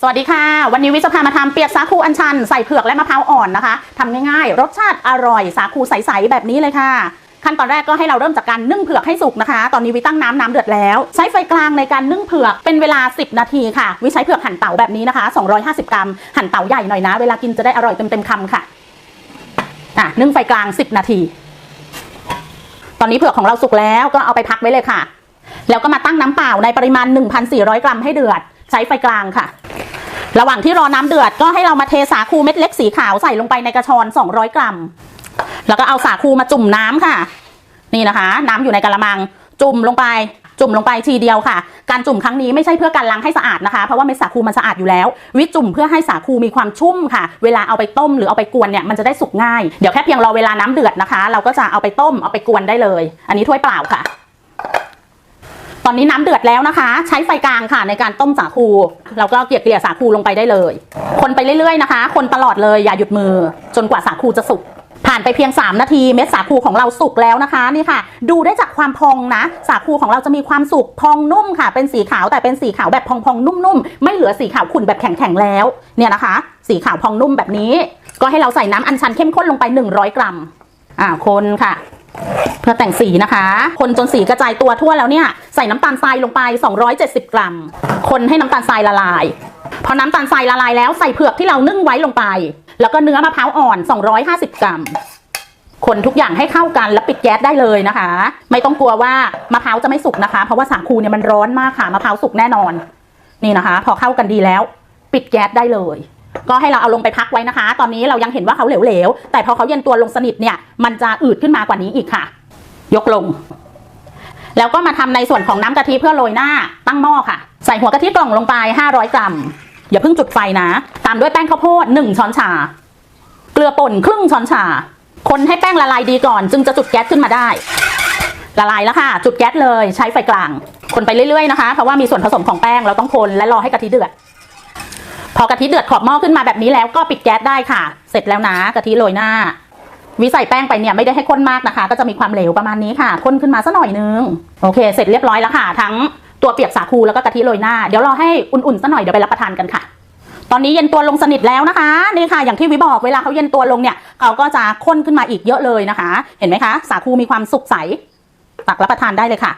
สวัสดีค่ะ วันนี้วิจะพามาทำเปียกสาคูอัญชันใส่เผือกและมะพร้าวอ่อนนะคะทำง่ายๆ รสชาติอร่อยสาคูใสๆแบบนี้เลยค่ะ ขั้นตอนแรกก็ให้เราเริ่มจากการนึ่งเผือกให้สุกนะคะ ตอนนี้วิตั้งน้ำน้ำเดือดแล้ว ใช้ไฟกลางในการนึ่งเผือกเป็นเวลา 10 นาทีค่ะวิใช้เผือกหั่นเต๋าแบบนี้นะคะ 250 กรัม หั่นเต๋าใหญ่หน่อยนะ เวลากินจะได้อร่อยเต็มๆคำค่ะอะนึ่งไฟกลาง 10 นาที ตอนนี้เผือกของเราสุกแล้วก็เอาไปพักไว้เลยค่ะ แล้วก็มาตั้งน้ำเปล่าในปริมาณ 1,400 กรัมให้เดือด ใช้ไฟกลางค่ะ ระหว่างที่รอน้ำเดือดก็ให้เรามาเทสาคูเม็ดเล็กสีขาวใส่ลงไปในกระชอน 200 กรัม แล้วก็เอาสาคูมาจุ่มน้ำค่ะ นี่นะคะ น้ำอยู่ในกระมัง จุ่มลงไป จุ่มลงไปทีเดียวค่ะ การจุ่มครั้งนี้ไม่ใช่เพื่อการล้างให้สะอาดนะคะ เพราะว่าเม็ดสาคูมันสะอาดอยู่แล้ว วิจุ่มเพื่อให้สาคูมีความชุ่มค่ะ เวลาเอาไปต้มหรือเอาไปกวนเนี่ยมันจะได้สุกง่าย เดี๋ยวแค่เพียงรอเวลาน้ำเดือดนะคะ เราก็จะเอาไปต้มเอาไปกวนได้เลย อันนี้ถ้วยเปล่าค่ะ อนนี้น้ำเดือดแล้วนะคะ ใช้ไฟกลางค่ะในการต้มสาคูเราก็เกลี่ยเกลี่ยสาคูลงไปได้เลย คนไปเรื่อยๆนะคะ คนตลอดเลยอย่าหยุดมือ จนกว่าสาคูจะสุกผ่านไปเพียง 3 นาทีเม็ดสาคูของเราสุกแล้วนะคะนี่ค่ะ ดูได้จากความพองนะ สาคูของเราจะมีความสุกพองนุ่มค่ะ เป็นสีขาวแต่เป็นสีขาวแบบพองๆนุ่มๆ ไม่เหลือสีขาวขุ่นแบบแข็งๆแล้วเนี่ยนะคะ สีขาวพองนุ่มแบบนี้ ก็ให้เราใส่น้ำอัญชันเข้มข้นลงไป 100 กรัมอ่าคนค่ะ เพื่อแต่งสีนะคะ คนจนสีกระจายตัวทั่วแล้วเนี่ยใส่น้ำตาลทรายลงไป 270 กรัม คนให้น้ำตาลทรายละลาย พอน้ำตาลทรายละลายแล้วใส่เผือกที่เรานึ่งไว้ลงไป แล้วก็เนื้อมะพร้าวอ่อน 250 กรัม คนทุกอย่างให้เข้ากันแล้วปิดแก๊สได้เลยนะคะ ไม่ต้องกลัวว่ามะพร้าวจะไม่สุกนะคะ เพราะว่าสาคูเนี่ยมันร้อนมากค่ะมะพร้าวสุกแน่นอน นี่นะคะ พอเข้ากันดีแล้ว ปิดแก๊สได้เลยก็ให้เราเอาลงไปพักไว้นะคะ ตอนนี้เรายังเห็นว่าเขาเหลวๆ แต่พอเขาเย็นตัวลงสนิทเนี่ย มันจะอืดขึ้นมากว่านี้อีกค่ะ ยกลง แล้วก็มาทำในส่วนของน้ำกะทิเพื่อโรยหน้าตั้งหม้อค่ะ ใส่หัวกะทิกล่องลงไป 500 กรัม อย่าเพิ่งจุดไฟนะ ตามด้วยแป้งข้าวโพด1ช้อนชา เกลือป่นครึ่งช้อนชา คนให้แป้งละลายดีก่อน จึงจะจุดแก๊สขึ้นมาได้ ละลายแล้วค่ะ จุดแก๊สเลยใช้ไฟกลาง คนไปเรื่อยๆนะคะเพราะว่ามีส่วนผสมของแป้งเราต้องคนและรอให้กะทิเดือดพอกะทิเดือดขอบหม้อขึ้นมาแบบนี้แล้วก็ปิดแก๊สได้ค่ะ เสร็จแล้วนะกะทิโรยหน้า วิใส่แป้งไปเนี่ยไม่ได้ให้ข้นมากนะคะ ก็จะมีความเหลวประมาณนี้ค่ะข้นขึ้นมาสักหน่อยนึงโอเค เสร็จเรียบร้อยแล้วค่ะ ทั้งตัวเปียกสาคูแล้วก็กะทิโรยหน้าเดี๋ยวรอให้อุ่นๆสักหน่อยเดี๋ยวไปรับประทานกันค่ะ ตอนนี้เย็นตัวลงสนิทแล้วนะคะนี่ค่ะ อย่างที่วิบอกเวลาเขาเย็นตัวลงเนี่ยเขาก็จะข้นขึ้นมาอีกเยอะเลยนะคะ เห็นไหมคะสาคูมีความสุกใสตักรับประทานได้เลยค่ะ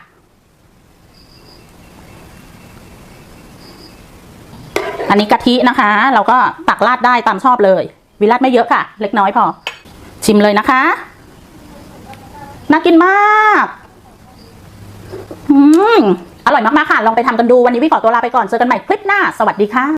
อันนี้กะทินะคะ เราก็ตักราดได้ตามชอบเลย วิราดไม่เยอะค่ะ เล็กน้อยพอ ชิมเลยนะคะ น่ากินมากอืมอร่อยมากๆค่ะ ลองไปทำกันดูวันนี้วิขอตัวลาไปก่อน เจอกันใหม่คลิปหน้า สวัสดีค่ะ